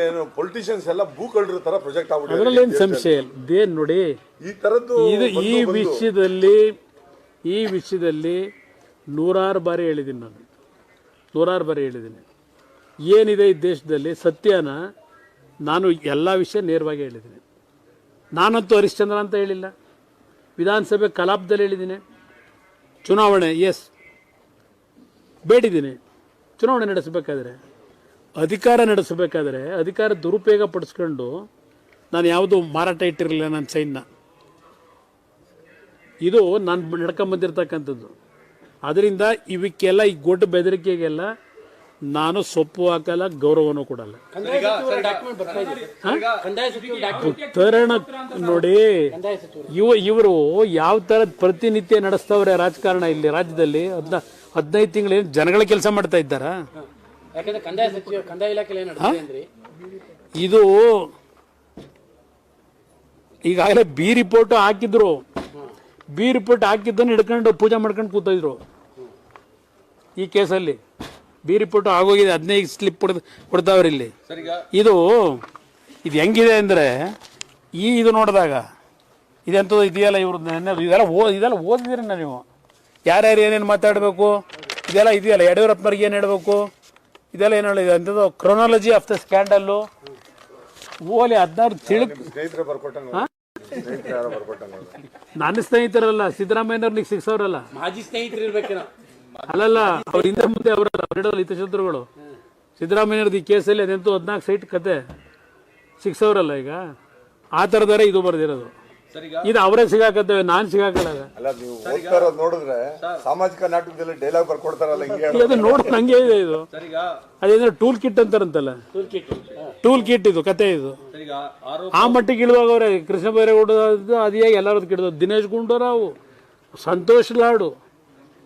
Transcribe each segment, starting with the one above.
ಏನು ಪೊಲಿಟಿಷಿಯನ್ಸ್ ಎಲ್ಲ ಭೂಕಳ್ಳರ ತರ ಪ್ರೊಜೆಕ್ಟ್ ಅದರಲ್ಲಿ ಏನು ಆಗ್ಬಿಟ್ಟಿದೆ ಸಂಶಯ ಇಲ್ಲ? ಇದೇನು ನೋಡಿ? ಈ ತರದ್ದು ಇದು ಈ ವಿಷಯದಲ್ಲಿ ಈ ವಿಷಯದಲ್ಲಿ ನೂರಾರು ಬಾರಿ ಹೇಳಿದ್ದೀನಿ ನಾನು. ನೂರಾರು ಬಾರಿ ಹೇಳಿದ್ದೀನಿ ಏನಿದೆ ಈ ದೇಶದಲ್ಲಿ? ಸತ್ಯನ ನಾನು ಎಲ್ಲ ವಿಷಯ ನೇರವಾಗಿ ಹೇಳಿದ್ದೀನಿ ನಾನಂತೂ ಹರಿಶ್ಚಂದ್ರ ಅಂತ ಹೇಳಿಲ್ಲ. ವಿಧಾನಸಭೆ ಕಲಾಪದಲ್ಲಿ ಹೇಳಿದ್ದೀನಿ ಚುನಾವಣೆ ಎಸ್ ಬೇಡಿದ್ದೀನಿ ಚುನಾವಣೆ ನಡೆಸಬೇಕಾದ್ರೆ ಅಧಿಕಾರ ನಡೆಸಬೇಕಾದ್ರೆ ಅಧಿಕಾರ ದುರುಪಯೋಗ ಪಡಿಸ್ಕೊಂಡು ನಾನು ಯಾವುದು ಮಾರಾಟ ಇಟ್ಟಿರಲಿಲ್ಲ ನನ್ನ ಸೈನ್ನ. ಇದು ನಾನು ನಡ್ಕೊಂಬಂದಿರ್ತಕ್ಕಂಥದ್ದು ಅದರಿಂದ ಇವಕ್ಕೆಲ್ಲ ಈ ಗೊಡ್ಡ ಬೆದರಿಕೆಗೆಲ್ಲ ನಾನು ಸೊಪ್ಪು ಹಾಕಲ್ಲ ಗೌರವನೂ ಕೊಡಲ್ಲ. ಕಂದಾಯ ಡಾಕ್ಯುಮೆಂಟ್ ಬರ್ತಾ ಇದೆ. ಕಂದಾಯ ಸಚಿವರ ಡಾಕ್ಯುಮೆಂಟ್ ತರಣ ನೋಡಿ ಇವ ಇವರು ಯಾವ ಥರ ಪ್ರತಿನಿತ್ಯ ನಡೆಸ್ತವ್ರೆ ರಾಜಕಾರಣ ಇಲ್ಲಿ ರಾಜ್ಯದಲ್ಲಿ? ಹದಿನ ಹದಿನೈದು ತಿಂಗಳು ಜನಗಳ ಕೆಲಸ ಮಾಡ್ತಾ ಇದ್ದಾರಾ? ಯಾಕಂದ್ರೆ ಕಂದಾಯ ಸಚಿವ ಕಂದಾಯ ಇಲಾಖೆಯಲ್ಲಿ ಏನು ಇದು ಈಗಾಗಲೇ ಬಿ ರಿಪೋರ್ಟ್ ಹಾಕಿದ್ರು. ಬಿ ರಿಪೋರ್ಟ್ ಹಾಕಿದ್ದನ್ನು ಹಿಡ್ಕೊಂಡು ಪೂಜೆ ಮಾಡ್ಕೊಂಡು ಕೂತಿದ್ರು. ಈ ಕೇಸಲ್ಲಿ ಬಿ ರಿಪೋರ್ಟ್ ಆಗೋಗಿದೆ ಹದಿನೈದು ಸ್ಲಿಪ್ ಕೊಡ್ ಕೊಡ್ತಾವ್ರಿ ಇಲ್ಲಿ. ಇದು ಇದು ಹೆಂಗಿದೆ ಅಂದರೆ ಈ ಇದು ನೋಡಿದಾಗ ಇದೆಂಥದ್ದು ಇದೆಯಲ್ಲ ಇವ್ರದ್ದು ನೆನ್ನೆ ಇದೆಲ್ಲ ಓ ಇದೆಲ್ಲ ಓದಿದ್ರಿ ನೀವು? ಯಾರ್ಯಾರು ಏನೇನು ಮಾತಾಡಬೇಕು? ಇದೆಲ್ಲ ಇದೆಯಲ್ಲ ಯಡಿಯೂರಪ್ಪನವ್ರಿಗೆ ಏನು ಹೇಳಬೇಕು? ಇದೆಲ್ಲ ಏನು ಹೇಳಿದೆ ಅಂಥದ್ದು ಕ್ರೊನಾಲಜಿ ಆಫ್ ದ ಸ್ಕ್ಯಾಂಡಲ್ಲು ಓಲಿ ಹದಿನಾರು ತಿಳ್ಕ ನನ್ನ ಸ್ನೇಹಿತರಲ್ಲ ಸಿದ್ದರಾಮಯ್ಯನವ್ರಿಗೆ ಸಿಕ್ಸವ್ರಲ್ಲ ಮಾಜಿ ಸ್ನೇಹಿತರು ಇರ್ಬೇಕೇನೋ ಅಲ್ಲಲ್ಲ ಅವ್ರ ಹಿಂದೆ ಮುಂದೆ ಅವರಲ್ಲ ಎರಡಲ್ಲ ಹಿತಶತ್ರುಗಳು. ಸಿದ್ದರಾಮಯ್ಯನವ್ರದ್ದು ಈ ಕೇಸಲ್ಲಿ ಅದೆಂತೂ ಹದಿನಾಲ್ಕು ಸೈಟ್ ಕತೆ. ಸಿಕ್ಸವ್ರಲ್ಲ ಈಗ. ಆ ಥರದವರೇ ಇದು ಬರ್ದಿರೋದು. ಇದು ಅವರೇ ಸಿಗಾಕತ್ತೇವೆ ನಾನು ಸಿಗಾಕಲ್ಲ ಅಲ್ಲ ನೀವು ಓದ್ತಾ ಇರೋದು ನೋಡಿದ್ರೆ ಸಾಮಾಜಿಕ ನಾಟಕದಲ್ಲಿ ಡೈಲಾಗ್ ಬರ್ಕೊಡ್ತಾರಲ್ಲ ಹಿಂಗೆ ಅದು ನೋಡ್ ನಂಗೆ ಇದೆ ಇದು. ಅದೇನ ಟೂಲ್ ಕಿಟ್ ಅಂತಾರಂತಲ್ಲ? ಟೂಲ್ ಕಿಟ್ ಟೂಲ್ ಕಿಟ್ ಇದು ಕತೆ ಇದು. ಆ ಮಟ್ಟಿಗೆ ಇಳುವಾಗವ್ರೆ ಕೃಷ್ಣ ಬೈರೇಗೌಡ ಅದೇ ಎಲ್ಲರದ್ದು ಕಿಡ್ದು ದಿನೇಶ್ ಗುಂಡೂರಾವ್ ಸಂತೋಷ್ ಲಾಡು.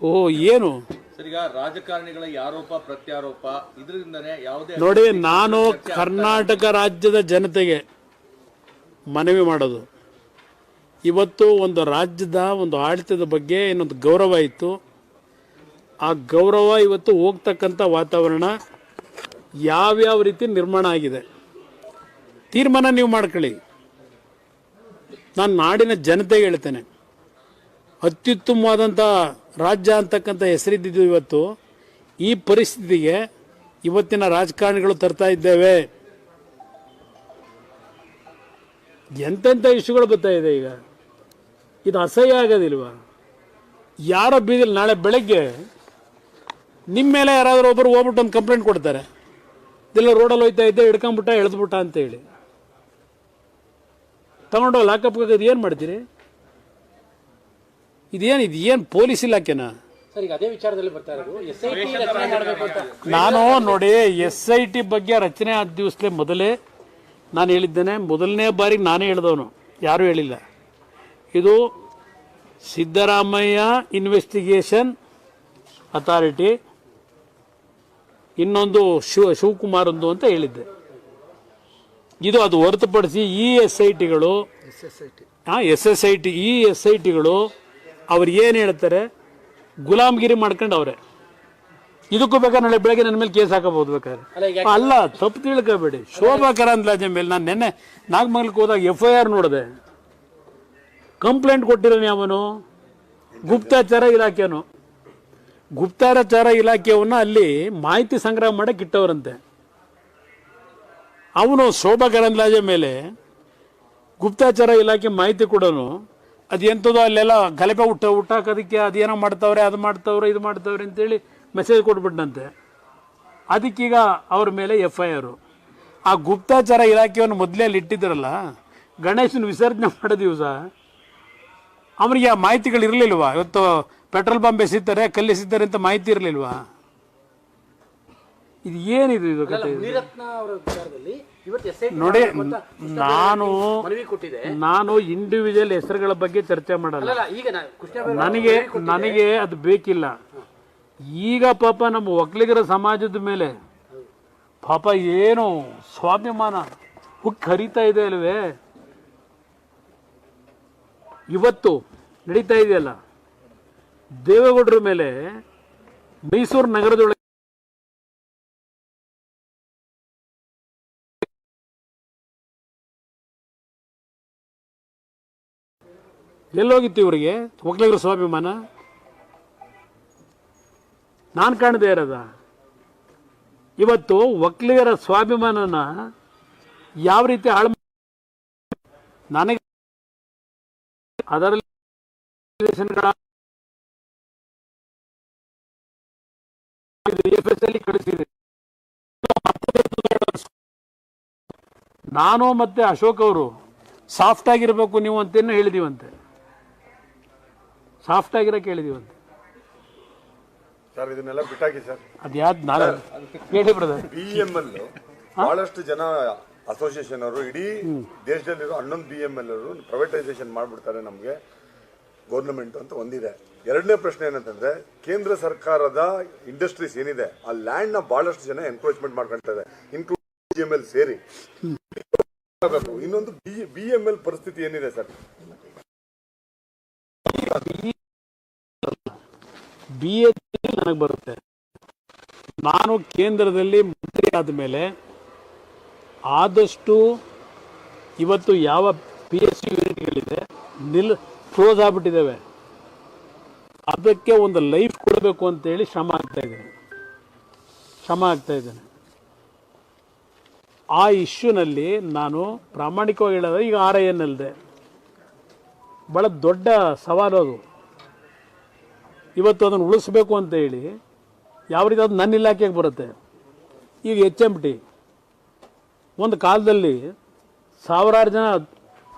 ಓ ಏನು? ಸರ್ ಈಗ ರಾಜಕಾರಣಿಗಳ ಆರೋಪ ಪ್ರತ್ಯಾರೋಪ ಇದರಿಂದನೇ ಯಾವುದೇ ನೋಡಿ ನಾನು ಕರ್ನಾಟಕ ರಾಜ್ಯದ ಜನತೆಗೆ ಮನವಿ ಮಾಡೋದು. ಇವತ್ತು ಒಂದು ರಾಜ್ಯದ ಒಂದು ಆಡಳಿತದ ಬಗ್ಗೆ ಇನ್ನೊಂದು ಗೌರವ ಇತ್ತು. ಆ ಗೌರವ ಇವತ್ತು ಹೋಗ್ತಕ್ಕಂಥ ವಾತಾವರಣ ಯಾವ್ಯಾವ ರೀತಿ ನಿರ್ಮಾಣ ಆಗಿದೆ? ತೀರ್ಮಾನ ನೀವು ಮಾಡ್ಕೊಳ್ಳಿ. ನಾನು ನಾಡಿನ ಜನತೆಗೆ ಹೇಳ್ತೇನೆ. ಅತ್ಯುತ್ತಮವಾದಂಥ ರಾಜ್ಯ ಅಂತಕ್ಕಂಥ ಹೆಸರಿದ್ದಿದ್ದು ಇವತ್ತು. ಈ ಪರಿಸ್ಥಿತಿಗೆ ಇವತ್ತಿನ ರಾಜಕಾರಣಿಗಳು ತರ್ತಾ ಇದ್ದೇವೆ. ಎಂತೆಂಥ ಇಶ್ಯೂಗಳು ಬರ್ತಾ ಇದೆ ಈಗ? ಇದು ಅಸಹ್ಯ ಆಗೋದಿಲ್ವ? ಯಾರೋ ಬೀದಿಲ್ ನಾಳೆ ಬೆಳಗ್ಗೆ ನಿಮ್ಮ ಮೇಲೆ ಯಾರಾದರೂ ಒಬ್ಬರು ಹೋಗ್ಬಿಟ್ಟು ಒಂದು ಕಂಪ್ಲೇಂಟ್ ಕೊಡ್ತಾರೆ. ಇದೆಲ್ಲ ರೋಡಲ್ಲಿ ಹೋಯ್ತಾ ಇದ್ದೆ ಹಿಡ್ಕೊಂಬಿಟ್ಟ ಎಳೆದ್ಬಿಟ್ಟ ಅಂತೇಳಿ ತಗೊಂಡು ಲಾಕಪ್ ಏನು ಮಾಡ್ತೀರಿ? ಇದೇನು ಇದು ಏನು ಪೊಲೀಸ್ ಇಲಾಖೆನಾ? ಸರ್ ಈಗ ಅದೇ ವಿಚಾರದಲ್ಲಿ ಬರ್ತಾ ಇರೋದು. ಎಸ್ ರಚನೆ ಮಾಡಬೇಕು ಅಂತ. ನಾನು ನೋಡಿ ಎಸ್ ಐ ಟಿ ಬಗ್ಗೆ ರಚನೆ ಆದ ದಿವಸಲೇ ಮೊದಲೇ ನಾನು ಹೇಳಿದ್ದೇನೆ. ಮೊದಲನೇ ಬಾರಿಗೆ ನಾನೇ ಹೇಳಿದವನು. ಯಾರೂ ಹೇಳಿಲ್ಲ. ಇದು ಸಿದ್ದರಾಮಯ್ಯ ಇನ್ವೆಸ್ಟಿಗೇಷನ್ ಅಥಾರಿಟಿ ಇನ್ನೊಂದು ಶಿವ ಶಿವಕುಮಾರ್ ಒಂದು ಅಂತ ಹೇಳಿದ್ದೆ. ಇದು ಅದು ಹೊರತುಪಡಿಸಿ ಇ ಎಸ್ ಐ ಟಿಗಳು ಹಾಂ S S I T E S I ಟಿಗಳು ಅವ್ರು ಏನು ಹೇಳ್ತಾರೆ? ಗುಲಾಮ್ಗಿರಿ ಮಾಡ್ಕೊಂಡು ಇದಕ್ಕೂ ಬೇಕಾದ್ರೆ ನಾಳೆ ಬೆಳಗ್ಗೆ ನನ್ನ ಮೇಲೆ ಕೇಸ್ ಹಾಕಬಹುದು ಬೇಕಾದ್ರೆ. ಅಲ್ಲ ಅಲ್ಲ ತಪ್ಪು ತಿಳ್ಕೋಬೇಡಿ. ಶೋಭಾ ಕರಂದ್ಲಾಜೆ ಮೇಲೆ ನಾನು ನಿನ್ನೆ ನಾಗಮಂಗಲಕ್ಕೆ ಹೋದಾಗ ಎಫ್ ಐ ಆರ್ ನೋಡಿದೆ. ಕಂಪ್ಲೇಂಟ್ ಕೊಟ್ಟಿರೋನು ಯಾವನು ಗುಪ್ತಾಚಾರ ಇಲಾಖೆನು ಗುಪ್ತಾಚಾರ ಇಲಾಖೆಯವನ್ನ ಅಲ್ಲಿ ಮಾಹಿತಿ ಸಂಗ್ರಹ ಮಾಡಕ್ಕೆ ಇಟ್ಟವರಂತೆ. ಅವನು ಶೋಭಾ ಕರಂದ್ಲಾಜೆ ಮೇಲೆ ಗುಪ್ತಾಚಾರ ಇಲಾಖೆ ಮಾಹಿತಿ ಕೊಡೋನು. ಅದು ಎಂಥದೋ ಅಲ್ಲೆಲ್ಲ ಗಲಭೆ ಹುಟ್ಟ ಹುಟ್ಟಾಕೋದಕ್ಕೆ ಅದೇನೋ ಮಾಡ್ತಾವ್ರೆ, ಅದು ಮಾಡ್ತಾವ್ರೆ, ಇದು ಮಾಡ್ತಾವ್ರೆ ಅಂತೇಳಿ ಮೆಸೇಜ್ ಕೊಟ್ಬಿಟ್ಟಂತೆ ಅದಕ್ಕೀಗ ಅವ್ರ ಮೇಲೆ ಎಫ್ ಐ ಆರು ಆ ಗುಪ್ತಾಚಾರ ಇಲಾಖೆಯನ್ನು ಮೊದಲೇ ಅಲ್ಲಿ ಇಟ್ಟಿದ್ರಲ್ಲ, ಗಣೇಶನ ವಿಸರ್ಜನೆ ಮಾಡೋ ದಿವಸ ಅವನಿಗೆ ಆ ಮಾಹಿತಿಗಳು ಇರಲಿಲ್ವಾ? ಇವತ್ತು ಪೆಟ್ರೋಲ್ ಪಂಪ್ ಎಸಿತಾರೆ ಕಲ್ಲು ಎಸಿತಾರೆ ಅಂತ ಮಾಹಿತಿ ಇರಲಿಲ್ವಾ? ಇದು ಏನಿದು ಇದು ಕತೆ ನೋಡಿ ನಾನು ನಾನು ಇಂಡಿವಿಜುವಲ್ ಹೆಸರುಗಳ ಬಗ್ಗೆ ಚರ್ಚೆ ಮಾಡಲ್ಲ. ನನಗೆ ನನಗೆ ಅದು ಬೇಕಿಲ್ಲ. ಈಗ ಪಾಪ ನಮ್ಮ ಒಕ್ಕಲಿಗರ ಸಮಾಜದ ಮೇಲೆ ಪಾಪ ಏನು ಸ್ವಾಭಿಮಾನ ಹುಕ್ ಹರಿತಾ ಇದೆ ಅಲ್ವೇ? ಇವತ್ತು ನಡೀತಾ ಇದೆಯಲ್ಲ? ದೇವೇಗೌಡರ ಮೇಲೆ ಮೈಸೂರು ನಗರದೊಳಗೆ ಎಲ್ಲೋಗಿತ್ತು ಇವರಿಗೆ? ಒಕ್ಕಲಿಗರು ಸ್ವಾಭಿಮಾನ? ನಾನು ಕಾಣದೇ ಇರೋದ? ಇವತ್ತು ಒಕ್ಕಲಿಗರ ಸ್ವಾಭಿಮಾನನ ಯಾವ ರೀತಿ ಹಾಳು ನನಗೆ ಅದರಲ್ಲಿ ಕಳಿಸಿದೆ ನಾನು ಮತ್ತೆ ಅಶೋಕ್ ಅವರು ಸಾಫ್ಟ್ ಆಗಿರ್ಬೇಕು ನೀವು ಅಂತೇನು ಹೇಳಿದೀವಂತೆ. ಸಾಫ್ಟ್ ಆಗಿರಕ್ಕೆ ಹೇಳಿದೀವಂತೆ. ಸರ್ ಇದನ್ನೆಲ್ಲ ಬಿಟ್ಟಾಕಿ ಸರ್. ಅದ್ಯಾವ್ದು ನಾನು ಹೇಳಿ ಬ್ರದರ್. ಬಿ ಎಂ ಬಹಳಷ್ಟು ಜನ ಅಸೋಸಿಯೇಷನ್ ಅವರು ಇಡೀ ದೇಶದಲ್ಲಿರೋ ಹನ್ನೊಂದು ಬಿ ಎಂ ಎಲ್ ಅವರು ಪ್ರೈವೇಟೈಸೇಷನ್ ಮಾಡಿಬಿಡ್ತಾರೆ ನಮಗೆ ಗೌರ್ನಮೆಂಟ್ ಅಂತ ಒಂದಿದೆ. ಎರಡನೇ ಪ್ರಶ್ನೆ ಏನಂತಂದ್ರೆ ಕೇಂದ್ರ ಸರ್ಕಾರದ ಇಂಡಸ್ಟ್ರೀಸ್ ಏನಿದೆ ಆ ಲ್ಯಾಂಡ್ನ ಬಹಳಷ್ಟು ಜನ ಎನ್ಕ್ರೋಚ್ಮೆಂಟ್ ಮಾಡ್ಕೊಂತಾರೆ ಇನ್ಕ್ಲೂಡ್ ಬಿ ಎಂ ಎಲ್ ಸೇರಿ. ಇನ್ನೊಂದು ಬಿ ಎಂ ಎಲ್ ಪರಿಸ್ಥಿತಿ ಏನಿದೆ ಸರ್? ಬಿ ಎಚ್ ನನಗೆ ಬರುತ್ತೆ. ನಾನು ಕೇಂದ್ರದಲ್ಲಿ ಮಂತ್ರಿ ಆದಮೇಲೆ ಆದಷ್ಟು ಇವತ್ತು ಯಾವ ಪಿ ಎಸ್ ಸಿ ಯೂನಿಟ್ಗಳಿದೆ ನಿಲ್ ಕ್ಲೋಸ್ ಆಗಿಬಿಟ್ಟಿದ್ದಾವೆ. ಅದಕ್ಕೆ ಒಂದು ಲೈಫ್ ಕೊಡಬೇಕು ಅಂತೇಳಿ ಶ್ರಮ ಆಗ್ತಾ ಇದ್ದೇನೆ. ಶ್ರಮ ಆಗ್ತಾ ಇದ್ದೇನೆ. ಆ ಇಶ್ಯೂನಲ್ಲಿ ನಾನು ಪ್ರಾಮಾಣಿಕವಾಗಿ ಹೇಳಿದ್ರೆ ಈಗ ಆರ್ ಐ ಎನ್ ಅಲ್ಲದೆ. ಭಾಳ ದೊಡ್ಡ ಸವಾಲು ಅದು. ಇವತ್ತು ಅದನ್ನು ಉಳಿಸ್ಬೇಕು ಅಂತ ಹೇಳಿ ಯಾವ ರೀತಿ ಅದು ನನ್ನ ಇಲಾಖೆಗೆ ಬರುತ್ತೆ. ಈಗ ಎಚ್ ಎಂ ಟಿ ಒಂದು ಕಾಲದಲ್ಲಿ ಸಾವಿರಾರು ಜನ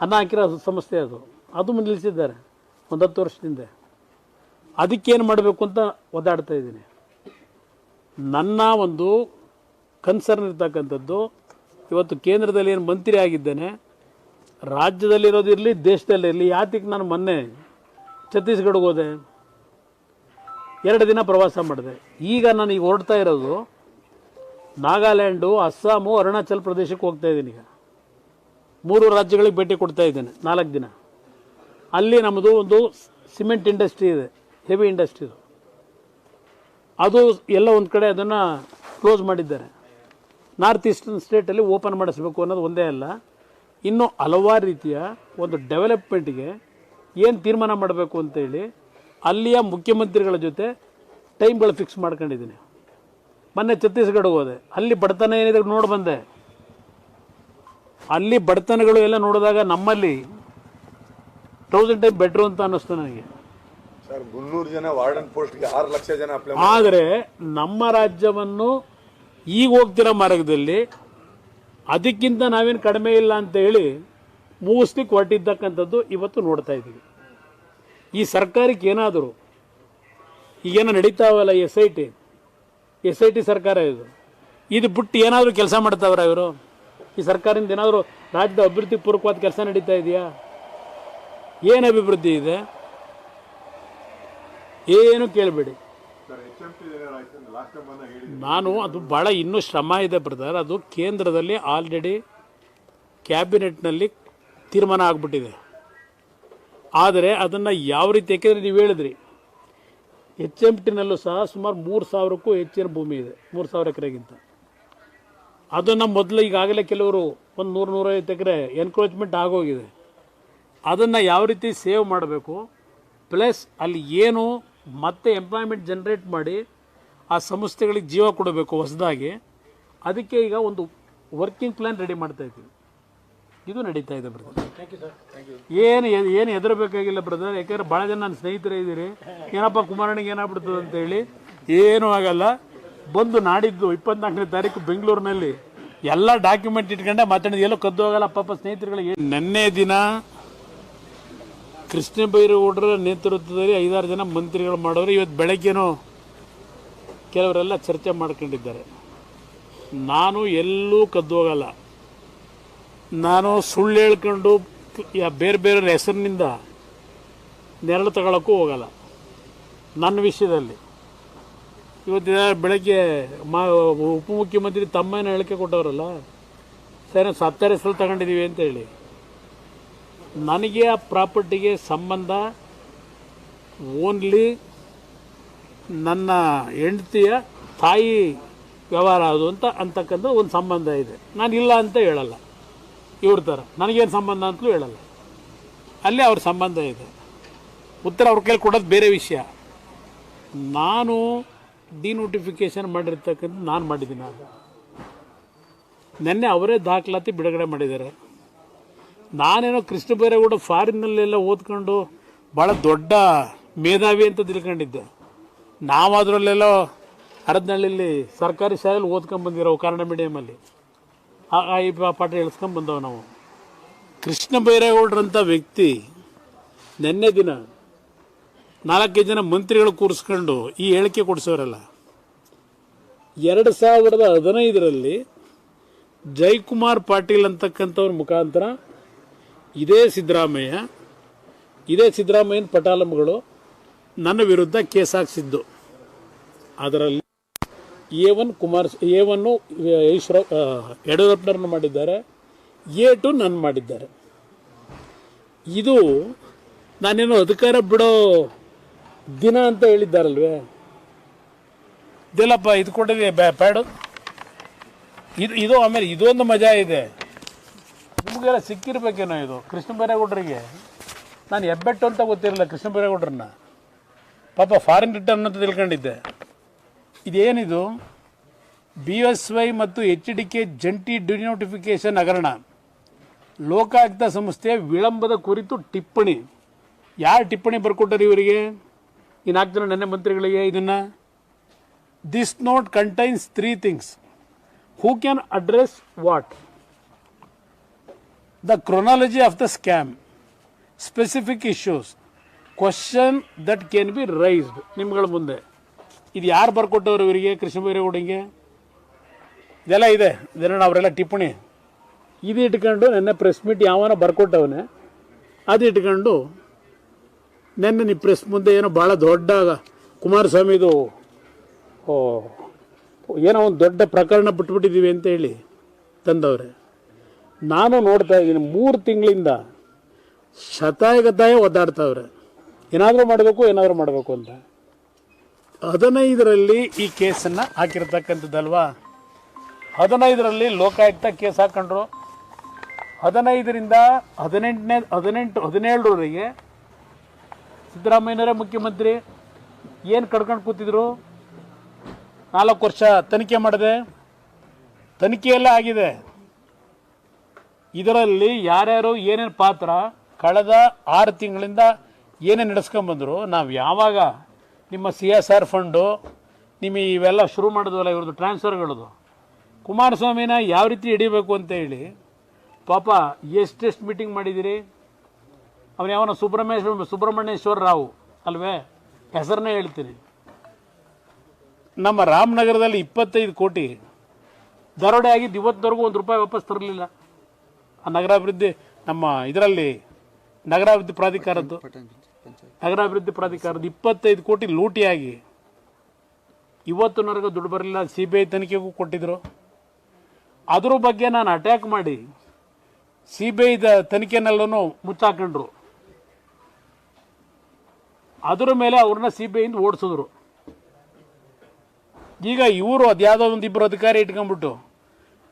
ಅನ್ನ ಹಾಕಿರೋ ಸಂಸ್ಥೆ ಅದು. ಅದು ನಿಲ್ಲಿಸಿದ್ದಾರೆ. ಒಂದು ಹತ್ತು ವರ್ಷದಿಂದ. ಅದಕ್ಕೇನು ಮಾಡಬೇಕು ಅಂತ ಒದ್ದಾಡ್ತಾ ಇದ್ದೀನಿ. ನನ್ನ ಒಂದು ಕನ್ಸರ್ನ್ ಇರ್ತಕ್ಕಂಥದ್ದು, ಇವತ್ತು ಕೇಂದ್ರದಲ್ಲಿ ಏನು ಮಂತ್ರಿ ಆಗಿದ್ದೇನೆ ರಾಜ್ಯದಲ್ಲಿರೋದಿರಲಿ ದೇಶದಲ್ಲಿರಲಿ ಯಾತಕ್ಕೆ ನಾನು ಮೊನ್ನೆ ಛತ್ತೀಸ್ಗಢಗೆ ಹೋದೆ. ಎರಡು ದಿನ ಪ್ರವಾಸ ಮಾಡಿದೆ. ಈಗ ನಾನು ಈಗ ಹೊರಡ್ತಾ ಇರೋದು ನಾಗಾಲ್ಯಾಂಡು, ಅಸ್ಸಾಮು, ಅರುಣಾಚಲ್ ಪ್ರದೇಶಕ್ಕೆ ಹೋಗ್ತಾ ಇದ್ದೀನಿ ಈಗ. ಮೂರು ರಾಜ್ಯಗಳಿಗೆ ಭೇಟಿ ಕೊಡ್ತಾ ಇದ್ದೇನೆ, ನಾಲ್ಕು ದಿನ. ಅಲ್ಲಿ ನಮ್ಮದು ಒಂದು ಸಿಮೆಂಟ್ ಇಂಡಸ್ಟ್ರಿ ಇದೆ, ಹೆವಿ ಇಂಡಸ್ಟ್ರಿದು ಅದು ಎಲ್ಲ ಒಂದು ಕಡೆ ಅದನ್ನು ಕ್ಲೋಸ್ ಮಾಡಿದ್ದಾರೆ. ನಾರ್ತ್ ಈಸ್ಟರ್ನ್ ಸ್ಟೇಟಲ್ಲಿ ಓಪನ್ ಮಾಡಿಸ್ಬೇಕು ಅನ್ನೋದು ಒಂದೇ ಅಲ್ಲ, ಇನ್ನೂ ಹಲವಾರು ರೀತಿಯ ಒಂದು ಡೆವಲಪ್ಮೆಂಟ್ಗೆ ಏನು ತೀರ್ಮಾನ ಮಾಡಬೇಕು ಅಂತೇಳಿ ಅಲ್ಲಿಯ ಮುಖ್ಯಮಂತ್ರಿಗಳ ಜೊತೆ ಟೈಮ್ಗಳು ಫಿಕ್ಸ್ ಮಾಡ್ಕೊಂಡಿದ್ದೀನಿ. ಮೊನ್ನೆ ಛತ್ತೀಸ್ಗಢ ಹೋದೆ. ಅಲ್ಲಿ ಬಡತನ ಏನಿದೆ ನೋಡಿ ಬಂದೆ. ಅಲ್ಲಿ ಬಡತನಗಳು ಎಲ್ಲ ನೋಡಿದಾಗ ನಮ್ಮಲ್ಲಿ ತೌಸಂಡ್ ಟೈಮ್ ಬೆಟ್ರು ಅಂತ ಅನ್ನಿಸ್ತು ನನಗೆ. ಸರ್ ಮುನ್ನೂರು ಜನ ವಾರ್ಡನ್ ಪೋಸ್ಟ್ಗೆ ಆರು ಲಕ್ಷ ಜನ ಅಪ್ಲೈ ಆದರೆ ನಮ್ಮ ರಾಜ್ಯವನ್ನು ಈಗ ಹೋಗ್ತಿರೋ ಮಾರ್ಗದಲ್ಲಿ ಅದಕ್ಕಿಂತ ನಾವೇನು ಕಡಿಮೆ ಇಲ್ಲ ಅಂತ ಹೇಳಿ ಮುಗಿಸ್ಲಿಕ್ಕೆ ಹೊರಟಿದ್ದಕ್ಕಂಥದ್ದು ಇವತ್ತು ನೋಡ್ತಾ ಇದ್ದೀವಿ. ಈ ಸರ್ಕಾರಕ್ಕೆ ಏನಾದರೂ ಈಗೇನೋ ನಡೀತಾವಲ್ಲ S I T S I T ಸರ್ಕಾರ ಇದು. ಇದು ಬಿಟ್ಟು ಏನಾದರೂ ಕೆಲಸ ಮಾಡ್ತಾವ್ರ ಇವರು? ಈ ಸರ್ಕಾರದಿಂದ ಏನಾದರೂ ರಾಜ್ಯದ ಅಭಿವೃದ್ಧಿ ಪೂರ್ವಕವಾದ ಕೆಲಸ ನಡೀತಾ ಇದೆಯಾ? ಏನು ಅಭಿವೃದ್ಧಿ ಇದೆ? ಏನು ಕೇಳಬೇಡಿ. ನಾನು ಅದು ಭಾಳ ಇನ್ನೂ ಶ್ರಮ ಇದೆ ಬ್ರದರ್. ಅದು ಕೇಂದ್ರದಲ್ಲಿ ಆಲ್ರೆಡಿ ಕ್ಯಾಬಿನೆಟ್ನಲ್ಲಿ ತೀರ್ಮಾನ ಆಗಿಬಿಟ್ಟಿದೆ. ಆದರೆ ಅದನ್ನು ಯಾವ ರೀತಿ ಯಾಕೆಂದರೆ ನೀವು ಹೇಳಿದ್ರಿ ಎಚ್ ಎಂ ಟಿನಲ್ಲೂ ಸಹ ಸುಮಾರು ಮೂರು ಸಾವಿರಕ್ಕೂ ಹೆಚ್ಚಿನ ಭೂಮಿ ಇದೆ, ಮೂರು ಸಾವಿರ ಎಕರೆಗಿಂತ. ಅದನ್ನು ಮೊದಲು ಈಗಾಗಲೇ ಕೆಲವರು ಒಂದು ನೂರು, ನೂರೈವತ್ತು ಎಕರೆ ಎನ್ಕ್ರೋಚ್ಮೆಂಟ್ ಆಗೋಗಿದೆ. ಅದನ್ನು ಯಾವ ರೀತಿ ಸೇವ್ ಮಾಡಬೇಕು? ಪ್ಲಸ್ ಅಲ್ಲಿ ಏನು ಮತ್ತೆ ಎಂಪ್ಲಾಯ್ಮೆಂಟ್ ಜನ್ರೇಟ್ ಮಾಡಿ ಆ ಸಂಸ್ಥೆಗಳಿಗೆ ಜೀವ ಕೊಡಬೇಕು ಹೊಸದಾಗಿ. ಅದಕ್ಕೆ ಈಗ ಒಂದು ವರ್ಕಿಂಗ್ ಪ್ಲ್ಯಾನ್ ರೆಡಿ ಮಾಡ್ತಾ ಇದ್ದೀವಿ ಇದು ನಡೀತಾ ಇದೆ ಬ್ರದರ್ ಏನು ಏನು ಹೆದರಬೇಕಾಗಿಲ್ಲ ಬ್ರದರ್ ಯಾಕಂದ್ರೆ ಭಾಳ ಜನ ನನ್ನ ಸ್ನೇಹಿತರೇ ಇದ್ದೀರಿ. ಏನಪ್ಪ ಕುಮಾರನಿಗೆ ಏನಾಗ್ಬಿಡ್ತದೆ ಅಂತ ಹೇಳಿ? ಏನೂ ಆಗಲ್ಲ. ಬಂದು ನಾಡಿದ್ದು ಇಪ್ಪತ್ನಾಲ್ಕನೇ ತಾರೀಕು ಬೆಂಗಳೂರಿನಲ್ಲಿ ಎಲ್ಲ ಡಾಕ್ಯುಮೆಂಟ್ ಇಟ್ಕೊಂಡೆ ಮಾತಾಡಿದ ಎಲ್ಲೋ ಕದ್ದು ಹೋಗಲ್ಲ. ಪಾಪ ಸ್ನೇಹಿತರುಗಳಿಗೆ ನೆನ್ನೆ ದಿನ ಕೃಷ್ಣ ಬೈರೇಗೌಡರ ನೇತೃತ್ವದಲ್ಲಿ ಐದಾರು ಜನ ಮಂತ್ರಿಗಳು ಮಾಡೋರು. ಇವತ್ತು ಬೆಳಗ್ಗೆನೂ ಕೆಲವರೆಲ್ಲ ಚರ್ಚೆ ಮಾಡ್ಕೊಂಡಿದ್ದಾರೆ. ನಾನು ಎಲ್ಲೂ ಕದ್ದು ಹೋಗಲ್ಲ. ನಾನು ಸುಳ್ಳು ಹೇಳ್ಕೊಂಡು ಬೇರೆ ಬೇರೆ ಹೆಸರಿನಿಂದ ನೆರಳು ತಗೊಳ್ಳೋಕ್ಕೂ ಹೋಗಲ್ಲ. ನನ್ನ ವಿಷಯದಲ್ಲಿ. ಇವತ್ತಿನ ಬೆಳಗ್ಗೆ ಮಾ ಉಪಮುಖ್ಯಮಂತ್ರಿ ತಮ್ಮನ ಹೇಳಿಕೆ ಕೊಟ್ಟವರಲ್ಲ, ಸರಿ ಸತ್ತರ ಹೆಸರು ತಗೊಂಡಿದ್ದೀವಿ ಅಂತ ಹೇಳಿ. ನನಗೆ ಆ ಪ್ರಾಪರ್ಟಿಗೆ ಸಂಬಂಧ ಓನ್ಲಿ ನನ್ನ ಹೆಂಡತಿಯ ತಾಯಿ ವ್ಯವಹಾರ ಅದು ಅಂತ ಅಂತಕ್ಕಂಥ ಒಂದು ಸಂಬಂಧ ಇದೆ. ನಾನು ಇಲ್ಲ ಅಂತ ಹೇಳಲ್ಲ. ಇವ್ರ ಥರ ನನಗೇನು ಸಂಬಂಧ ಅಂತಲೂ ಹೇಳಲ್ಲ. ಅಲ್ಲೇ ಅವ್ರ ಸಂಬಂಧ ಇದೆ. ಉತ್ತರ ಅವ್ರ ಕೈಲಿ ಕೊಡೋದು ಬೇರೆ ವಿಷಯ. ನಾನು ಡಿನೋಟಿಫಿಕೇಷನ್ ಮಾಡಿರ್ತಕ್ಕಂಥ ನಾನು ಮಾಡಿದ್ದೀನಿ ಅದು ನಿನ್ನೆ ಅವರೇ ದಾಖಲಾತಿ ಬಿಡುಗಡೆ ಮಾಡಿದ್ದಾರೆ. ನಾನೇನೋ ಕೃಷ್ಣ ಬೈರೇಗೌಡ ಫಾರಿನ್ನಲ್ಲೆಲ್ಲ ಓದ್ಕೊಂಡು ಭಾಳ ದೊಡ್ಡ ಮೇಧಾವಿ ಅಂತ ತಿಳ್ಕೊಂಡಿದ್ದೆ. ನಾವು ಅದರಲ್ಲೆಲ್ಲೋ ಹರದನಹಳ್ಳಿಲಿ ಸರ್ಕಾರಿ ಶಾಲೆಯಲ್ಲಿ ಓದ್ಕೊಂಬಂದಿರೋ ಕನ್ನಡ ಮೀಡಿಯಮಲ್ಲಿ ಆ ಈ ಪಾಠ ಹೇಳ್ಸ್ಕೊಂಡು ಬಂದವು ನಾವು. ಕೃಷ್ಣ ಬೈರೇಗೌಡರಂಥ ವ್ಯಕ್ತಿ ನಿನ್ನೆ ದಿನ ನಾಲ್ಕೈದು ಜನ ಮಂತ್ರಿಗಳು ಕೂರಿಸ್ಕೊಂಡು ಈ ಹೇಳಿಕೆ ಕೊಡಿಸೋರಲ್ಲ. ಎರಡು ಸಾವಿರದ ಹದಿನೈದರಲ್ಲಿ ಜಯಕುಮಾರ್ ಪಾಟೀಲ್ ಅಂತಕ್ಕಂಥವ್ರ ಮುಖಾಂತರ ಇದೇ ಸಿದ್ದರಾಮಯ್ಯ, ಇದೇ ಸಿದ್ದರಾಮಯ್ಯನ ಪಟಾಲಂಗಳು ನನ್ನ ವಿರುದ್ಧ ಕೇಸ್ ಹಾಕ್ಸಿದ್ದು. ಅದರಲ್ಲಿ A one Kumar, A one Eshwara ಯಡಿಯೂರಪ್ಪನವ್ರನ್ನ ಮಾಡಿದ್ದಾರೆ. ಎ ಟು ನನ್ನ ಮಾಡಿದ್ದಾರೆ. ಇದು ನಾನೇನು ಅಧಿಕಾರ ಬಿಡೋ ದಿನ ಅಂತ ಹೇಳಿದ್ದಾರಲ್ವೇ? ಇದೆಲ್ಲಪ್ಪ, ಇದು ಕೊಟ್ಟಿದೆ ಬ್ಯಾ, ಪ್ಯಾಡು. ಇದು ಇದು ಆಮೇಲೆ ಇದೊಂದು ಮಜಾ ಇದೆ. ನಿಮಗೆಲ್ಲ ಸಿಕ್ಕಿರ್ಬೇಕೇನೋ ಇದು, ಕೃಷ್ಣ ಬೈರೇಗೌಡರಿಗೆ? ನಾನು ಹೆಬ್ಬೆಟ್ಟು ಅಂತ ಗೊತ್ತಿರಲಿಲ್ಲ ಕೃಷ್ಣ ಬೈರೇಗೌಡ್ರನ್ನ. ಪಾಪ ಫಾರಿನ್ ರಿಟರ್ನ್ ಅಂತ ತಿಳ್ಕೊಂಡಿದ್ದೆ. ಇದೇನಿದು? ಬಿ ಎಸ್ ವೈ ಮತ್ತು ಎಚ್ ಡಿ ಕೆ ಜಂಟಿ ಡಿನೋಟಿಫಿಕೇಶನ್ ಹಗರಣ. ಲೋಕಾಯುಕ್ತ ಸಂಸ್ಥೆಯ ವಿಳಂಬದ ಕುರಿತು ಟಿಪ್ಪಣಿ. ಯಾರು ಟಿಪ್ಪಣಿ ಬರ್ಕೊಟ್ಟಾರೆ ಇವರಿಗೆ? ಈ ನಾಲ್ಕು ಜನ ನನ್ನ ಮಂತ್ರಿಗಳಿಗೆ ಇದನ್ನು. This note contains three things who can address what the chronology of the scam specific issues question that can be raised ನಿಮ್ಗಳ ಮುಂದೆ. ಇದು ಯಾರು ಬರ್ಕೊಟ್ಟವ್ರು ಇವರಿಗೆ? ಕೃಷ್ಣ ಬೈರೇಗೌಡಂಗೆ ಇದೆಲ್ಲ ಇದೆ. ಇದನ್ನ ಅವರೆಲ್ಲ ಟಿಪ್ಪಣಿ. ಇದು ಇಟ್ಕೊಂಡು ನೆನ್ನೆ ಪ್ರೆಸ್ ಮೀಟ್ ಯಾವನ ಬರ್ಕೊಟ್ಟವನೆ. ಅದು ಇಟ್ಕೊಂಡು ನೆನ್ನೆ ನೀವು ಪ್ರೆಸ್ ಮುಂದೆ ಏನೋ ಭಾಳ ದೊಡ್ಡ ಕುಮಾರಸ್ವಾಮಿದು ಏನೋ ಒಂದು ದೊಡ್ಡ ಪ್ರಕರಣ ಬಿಟ್ಬಿಟ್ಟಿದ್ದೀವಿ ಅಂತ ಹೇಳಿ ತಂದವ್ರೆ. ನಾನು ನೋಡ್ತಾ ಇದ್ದೀನಿ, ಮೂರು ತಿಂಗಳಿಂದ ಶತಾಯಗತಾಯ ಒದ್ದಾಡ್ತಾವ್ರೆ. ಏನಾದರೂ ಮಾಡಬೇಕು ಏನಾದರೂ ಮಾಡಬೇಕು ಅಂತ. ಹದಿನೈದರಲ್ಲಿ ಈ ಕೇಸನ್ನು ಹಾಕಿರ್ತಕ್ಕಂಥದ್ದಲ್ವಾ? ಹದಿನೈದರಲ್ಲಿ ಲೋಕಾಯುಕ್ತ ಕೇಸ್ ಹಾಕೊಂಡ್ರು. ಹದಿನೈದರಿಂದ ಹದಿನೆಂಟನೇ, ಹದಿನೆಂಟು, ಹದಿನೇಳರವರೆಗೆ ಸಿದ್ದರಾಮಯ್ಯನವರೇ ಮುಖ್ಯಮಂತ್ರಿ. ಏನು ಕಡ್ಕೊಂಡು ಕೂತಿದ್ರು? ನಾಲ್ಕು ವರ್ಷ ತನಿಖೆ ಮಾಡಿದೆ. ತನಿಖೆಯೆಲ್ಲ ಆಗಿದೆ. ಇದರಲ್ಲಿ ಯಾರ್ಯಾರು ಏನೇನು ಪಾತ್ರ, ಕಳೆದ ಆರು ತಿಂಗಳಿಂದ ಏನೇನು ನಡೆಸ್ಕೊಂಬಂದರು ನಾವು ಯಾವಾಗ ನಿಮ್ಮ ಸಿ ಎಸ್ ಆರ್ ಫಂಡು ನಿಮ್ಮ ಇವೆಲ್ಲ ಶುರು ಮಾಡಿದ್ವಲ್ಲ ಇವ್ರದ್ದು ಟ್ರಾನ್ಸ್ಫರ್ಗಳದು ಕುಮಾರಸ್ವಾಮಿನ ಯಾವ ರೀತಿ ಹಿಡಿಬೇಕು ಅಂತ ಹೇಳಿ, ಪಾಪ ಎಷ್ಟೆಷ್ಟು ಮೀಟಿಂಗ್ ಮಾಡಿದ್ದೀರಿ ಅವನು ಯಾವನ ಸುಬ್ರಹ್ಮೇಶ್ವರ ಸುಬ್ರಹ್ಮಣ್ಯೇಶ್ವರ ರಾವ್, ಅಲ್ವೇ? ಹೆಸರನ್ನೇ ಹೇಳ್ತೀನಿ. ನಮ್ಮ ರಾಮನಗರದಲ್ಲಿ ಇಪ್ಪತ್ತೈದು ಕೋಟಿ. ದರೋಡೆ ಆಗಿದ್ದು ಇವತ್ತವರೆಗೂ ಒಂದು ರೂಪಾಯಿ ವಾಪಸ್ ತರಲಿಲ್ಲ. ಆ ನಗರಾಭಿವೃದ್ಧಿ, ನಮ್ಮ ಇದರಲ್ಲಿ ನಗರಾಭಿವೃದ್ಧಿ ಪ್ರಾಧಿಕಾರದ್ದು. ನಗರಾಭಿವೃದ್ಧಿ ಪ್ರಾಧಿಕಾರದ ಇಪ್ಪತ್ತೈದು ಕೋಟಿ ಲೂಟಿಯಾಗಿ ಇವತ್ತಿನವರೆಗೂ ದುಡ್ಡು ಬರಲಿಲ್ಲ ಸಿ ಬಿ ಐ ತನಿಖೆಗೂ ಕೊಟ್ಟಿದ್ರು. ಅದ್ರ ಬಗ್ಗೆ ನಾನು ಅಟ್ಯಾಕ್ ಮಾಡಿ ಸಿ ಬಿ ಐದ ತನಿಖೆನೆಲ್ಲೂ ಮುಚ್ಚಾಕೊಂಡ್ರು. ಅದರ ಮೇಲೆ ಅವ್ರನ್ನ ಸಿ ಬಿ ಐಯಿಂದ ಓಡಿಸಿದ್ರು. ಈಗ ಇವರು ಅದ್ಯಾವುದೋ ಒಂದು ಇಬ್ಬರು ಅಧಿಕಾರಿ ಇಟ್ಕೊಂಡ್ಬಿಟ್ಟು,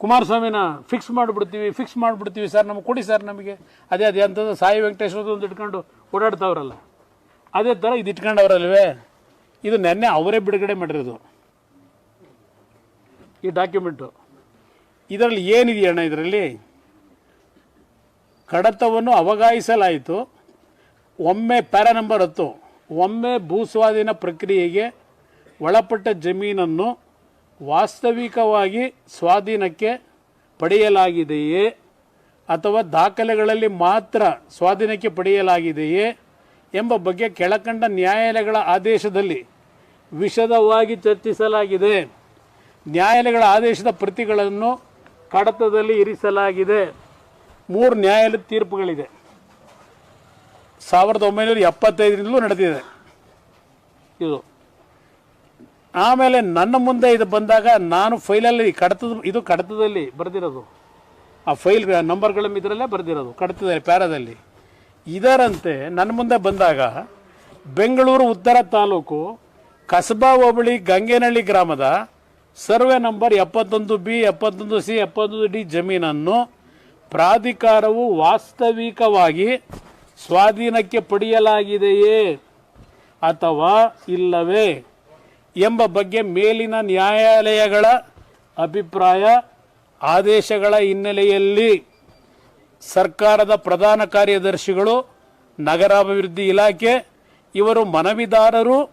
ಕುಮಾರಸ್ವಾಮಿನ ಫಿಕ್ಸ್ ಮಾಡಿಬಿಡ್ತೀವಿ ಫಿಕ್ಸ್ ಮಾಡಿಬಿಡ್ತೀವಿ ಸರ್ ನಮಗೆ ಕೊಡಿ ಸರ್ ನಮಗೆ. ಅದೇ ಅದೇ ಅಂಥದ್ದು ಸಾಯಿ ವೆಂಕಟೇಶ್ವರ ಒಂದು ಇಟ್ಕೊಂಡು ಓಡಾಡ್ತಾವ್ರಲ್ಲ. ಅದೇ ಥರ ಇದು ಇಟ್ಕೊಂಡವ್ರಲ್ವೇ? ಇದು ನೆನ್ನೆ ಅವರೇ ಬಿಡುಗಡೆ ಮಾಡಿರೋದು. ಈ ಡಾಕ್ಯುಮೆಂಟು ಇದರಲ್ಲಿ ಏನಿದೆಯಣ್ಣ ಇದರಲ್ಲಿ? ಕಡತವನ್ನು ಅವಗಾಯಿಸಲಾಯಿತು ಒಮ್ಮೆ ಪ್ಯಾರ ನಂಬರ್ ಹತ್ತು. ಒಮ್ಮೆ ಭೂಸ್ವಾಧೀನ ಪ್ರಕ್ರಿಯೆಗೆ ಒಳಪಟ್ಟ ಜಮೀನನ್ನು ವಾಸ್ತವಿಕವಾಗಿ ಸ್ವಾಧೀನಕ್ಕೆ ಪಡೆಯಲಾಗಿದೆಯೇ ಅಥವಾ ದಾಖಲೆಗಳಲ್ಲಿ ಮಾತ್ರ ಸ್ವಾಧೀನಕ್ಕೆ ಪಡೆಯಲಾಗಿದೆಯೇ? ಎಂಬ ಬಗ್ಗೆ ಕೆಳಕಂಡ ನ್ಯಾಯಾಲಯಗಳ ಆದೇಶದಲ್ಲಿ ವಿಷದವಾಗಿ ಚರ್ಚಿಸಲಾಗಿದೆ. ನ್ಯಾಯಾಲಯಗಳ ಆದೇಶದ ಪ್ರತಿಗಳನ್ನು ಕಡತದಲ್ಲಿ ಇರಿಸಲಾಗಿದೆ. ಮೂರು ನ್ಯಾಯಾಲಯದ ತೀರ್ಪುಗಳಿದೆ. ಸಾವಿರದ ಒಂಬೈನೂರ ಎಪ್ಪತ್ತೈದರಿಂದಲೂ ನಡೆದಿದೆ. ಇದು. ಆಮೇಲೆ ನನ್ನ ಮುಂದೆ ಇದು ಬಂದಾಗ ನಾನು ಫೈಲಲ್ಲಿ ಕಡತದ, ಇದು ಕಡತದಲ್ಲಿ ಬರೆದಿರೋದು. ಆ ಫೈಲ್ ನಂಬರ್ಗಳ ಇದರಲ್ಲೇ ಬರೆದಿರೋದು, ಕಡತದಲ್ಲಿ, ಪ್ಯಾರಾದಲ್ಲಿ. ಇದರಂತೆ ನನ್ನ ಮುಂದೆ ಬಂದಾಗ ಬೆಂಗಳೂರು ಉತ್ತರ ತಾಲೂಕು ಕಸಬಾ ಹೋಬಳಿ ಗಂಗೇನಹಳ್ಳಿ ಗ್ರಾಮದ ಸರ್ವೆ ನಂಬರ್ ಎಪ್ಪತ್ತೊಂದು ಬಿ, ಎಪ್ಪತ್ತೊಂದು ಸಿ, ಎಪ್ಪತ್ತೊಂದು ಡಿ ಜಮೀನನ್ನು ಪ್ರಾಧಿಕಾರವು ವಾಸ್ತವಿಕವಾಗಿ ಸ್ವಾಧೀನಕ್ಕೆ ಪಡೆಯಲಾಗಿದೆಯೇ ಅಥವಾ ಇಲ್ಲವೇ ಎಂಬ ಬಗ್ಗೆ ಮೇಲಿನ ನ್ಯಾಯಾಲಯಗಳ ಅಭಿಪ್ರಾಯ, ಆದೇಶಗಳ ಹಿನ್ನೆಲೆಯಲ್ಲಿ ಸರ್ಕಾರದ ಪ್ರಧಾನ ಕಾರ್ಯದರ್ಶಿಗಳು, ನಗರಾಭಿವೃದ್ಧಿ ಇಲಾಖೆ, ಇವರು ಮನವಿದಾರರು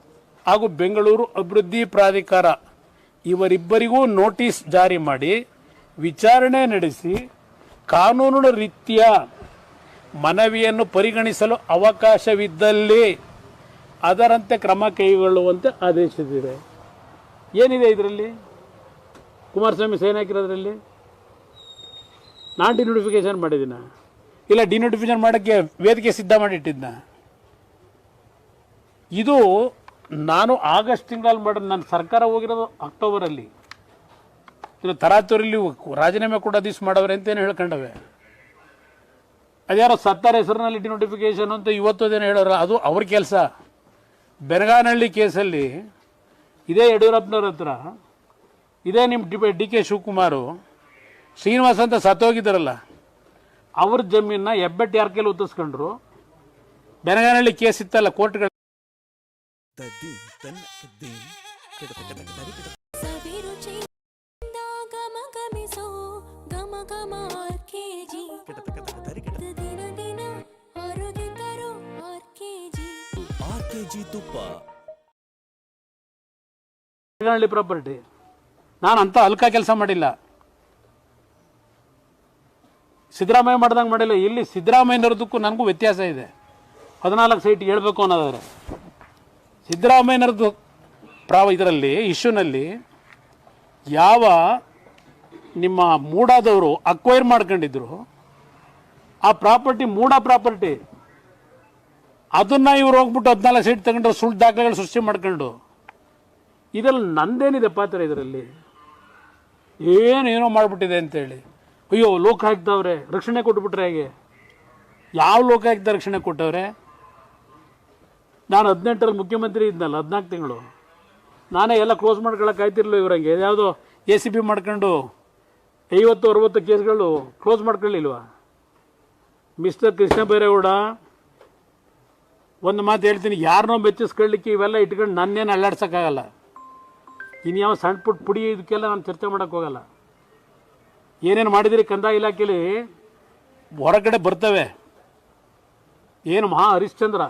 ಹಾಗೂ ಬೆಂಗಳೂರು ಅಭಿವೃದ್ಧಿ ಪ್ರಾಧಿಕಾರ. ಇವರಿಬ್ಬರಿಗೂ ನೋಟಿಸ್ ಜಾರಿ ಮಾಡಿ ವಿಚಾರಣೆ ನಡೆಸಿ ಕಾನೂನು ರೀತಿಯ ಮನವಿಯನ್ನು ಪರಿಗಣಿಸಲು ಅವಕಾಶವಿದ್ದಲ್ಲಿ ಅದರಂತೆ ಕ್ರಮ ಕೈಗೊಳ್ಳುವಂತೆ ಆದೇಶಿಸಿದೆ. ಏನಿದೆ ಇದರಲ್ಲಿ? ಕುಮಾರಸ್ವಾಮಿ ಸೈನ್ ನಾನು ಡಿನೋಟಿಫಿಕೇಶನ್ ಮಾಡಿದ್ದೀನ ಇಲ್ಲ ಡಿನೋಟಿಫಿಕೇಶನ್ ಮಾಡೋಕ್ಕೆ ವೇದಿಕೆ ಸಿದ್ಧ ಮಾಡಿಟ್ಟಿದ್ನ? ಇದು ನಾನು ಆಗಸ್ಟ್ ತಿಂಗಳಲ್ಲಿ ಮಾಡಿದ ನನ್ನ ಸರ್ಕಾರ ಹೋಗಿರೋದು ಅಕ್ಟೋಬರಲ್ಲಿ. ಇದು ತರಾತುರಿಲಿ ರಾಜೀನಾಮೆ ಕೂಡ ದಿವ್ಸ ಮಾಡವ್ರೆ ಅಂತೇನು ಹೇಳ್ಕೊಂಡವೆ. ಅದ್ಯಾರೋ ಸತ್ತಾರ ಹೆಸರಿನಲ್ಲಿ ಡಿನೋಟಿಫಿಕೇಶನ್ ಅಂತ ಇವತ್ತು ಅದೇನು ಹೇಳೋರು, ಅದು ಅವ್ರ ಕೆಲಸ. ಬೆನಗಾನಹಳ್ಳಿ ಕೇಸಲ್ಲಿ ಇದೇ ಯಡಿಯೂರಪ್ಪನವ್ರ ಹತ್ರ, ಇದೇ ನಿಮ್ಮ D D K Shivakumar Srinivas ಅಂತ ಸತ್ತೋಗಿದ್ದಾರಲ್ಲ, ಅವ್ರ ಜಮೀನ ಹೆಬ್ಬೆಟ್ಟು ಯಾರ ಕೈಲಿ ಒತ್ತಿಸ್ಕೊಂಡ್ರು ಬೆನಗಾನಹಳ್ಳಿ ಕೇಸ್ ಇತ್ತಲ್ಲ, ಕೋರ್ಟ್ಗಳು ಪ್ರಾಪರ್ಟಿ ನಾನು ಅಂತ ಅಲ್ಕಾ ಕೆಲಸ ಮಾಡಿಲ್ಲ. ಸಿದ್ದರಾಮಯ್ಯ ಮಾಡ್ದಂಗೆ ಮಾಡಿಲ್ಲ. ಇಲ್ಲಿ ಸಿದ್ದರಾಮಯ್ಯನವ್ರದಕ್ಕೂ ನನಗೂ ವ್ಯತ್ಯಾಸ ಇದೆ. ಹದಿನಾಲ್ಕು ಸೈಟ್ ಹೇಳ್ಬೇಕು ಅನ್ನೋದಾದರೆ. ಸಿದ್ದರಾಮಯ್ಯನವ್ರದ್ದು ಪ್ರಾವ ಇದರಲ್ಲಿ, ಇಶ್ಯೂನಲ್ಲಿ ಯಾವ ನಿಮ್ಮ ಮೂಡಾದವರು ಅಕ್ವೈರ್ ಮಾಡ್ಕೊಂಡಿದ್ರು, ಆ ಪ್ರಾಪರ್ಟಿ ಮೂಡ ಪ್ರಾಪರ್ಟಿ, ಅದನ್ನು ಇವ್ರು ಹೋಗ್ಬಿಟ್ಟು ಹದಿನಾಲ್ಕು ಸೈಟ್ ತಗೊಂಡ್ರೆ ಸುಳ್ಳು ದಾಖಲೆಗಳು ಸೃಷ್ಟಿ ಮಾಡ್ಕೊಂಡು ಇದರಲ್ಲಿ ನಂದೇನಿದೆ ಪಾತ್ರ ಇದರಲ್ಲಿ? ಏನೇನೋ ಮಾಡಿಬಿಟ್ಟಿದೆ ಅಂತೇಳಿ. ಅಯ್ಯೋ ಲೋಕಾಯುಕ್ತವ್ರೆ ರಕ್ಷಣೆ ಕೊಟ್ಬಿಟ್ರೆ ಹೇಗೆ? ಯಾವ ಲೋಕಾಯುಕ್ತ ರಕ್ಷಣೆ ಕೊಟ್ಟವ್ರೆ? ನಾನು ಹದಿನೆಂಟರಲ್ಲಿ ಮುಖ್ಯಮಂತ್ರಿ ಇದ್ನಲ್ಲ, ಹದಿನಾಲ್ಕು ತಿಂಗಳು. ನಾನೇ ಎಲ್ಲ ಕ್ಲೋಸ್ ಮಾಡ್ಕೊಳಕ್ಕೆ ಆಯ್ತಿರ್ಲಿಲ್ಲ ಇವ್ರಂಗೆ. ಯಾವುದೋ ಎ ಸಿ ಬಿ ಮಾಡ್ಕೊಂಡು ಐವತ್ತು, ಅರವತ್ತು ಕೇಸ್ಗಳು ಕ್ಲೋಸ್ ಮಾಡ್ಕೊಳ್ಳಿಲ್ವ ಮಿಸ್ಟರ್ ಕೃಷ್ಣ ಬೈರೇಗೌಡ, ಒಂದು ಮಾತು ಹೇಳ್ತೀನಿ. ಯಾರನ್ನೋ ಮೆಚ್ಚಿಸ್ಕೊಳ್ಳಿಕ್ಕೆ ಇವೆಲ್ಲ ಇಟ್ಕೊಂಡು ನನ್ನೇನು ಅಲ್ಲಾಡ್ಸೋಕ್ಕಾಗಲ್ಲ. ಇನ್ಯಾವ ಸಣ್ಣ ಪುಟ್ಟ ಪುಡಿ ಇದಕ್ಕೆಲ್ಲ ನಾನು ಚರ್ಚೆ ಮಾಡೋಕ್ಕೆ ಹೋಗಲ್ಲ. ಏನೇನು ಮಾಡಿದಿರಿ ಕಂದಾಯ ಇಲಾಖೆಯಲ್ಲಿ ಹೊರಗಡೆ ಬರ್ತವೆ. ಏನು ಮಹಾ ಹರಿಶ್ಚಂದ್ರ?